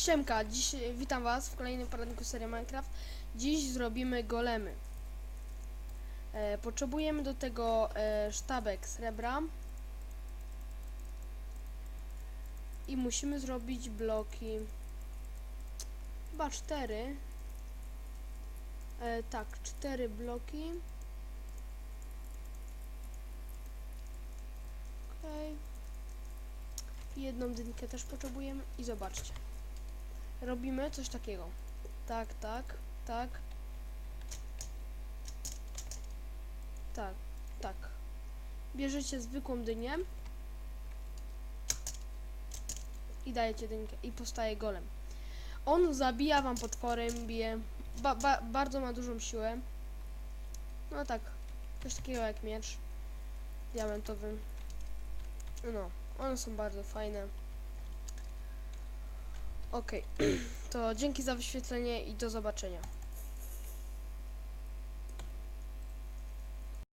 Siemka, dziś witam was w kolejnym poradniku serii Minecraft. Dziś zrobimy golemy. E, potrzebujemy do tego e, sztabek srebra. I musimy zrobić bloki. Chyba cztery. E, tak, cztery bloki. Okej. Jedną dynkę też potrzebujemy i zobaczcie. Robimy coś takiego. Tak, tak, tak. Tak, tak. Bierzecie zwykłą dynię i dajecie dynkę i powstaje golem. On zabija wam potwory, bije. Ba, ba, bardzo ma dużą siłę. No tak, coś takiego jak miecz diamentowy. No, one są bardzo fajne. Okej, to dzięki za wyświetlenie i do zobaczenia.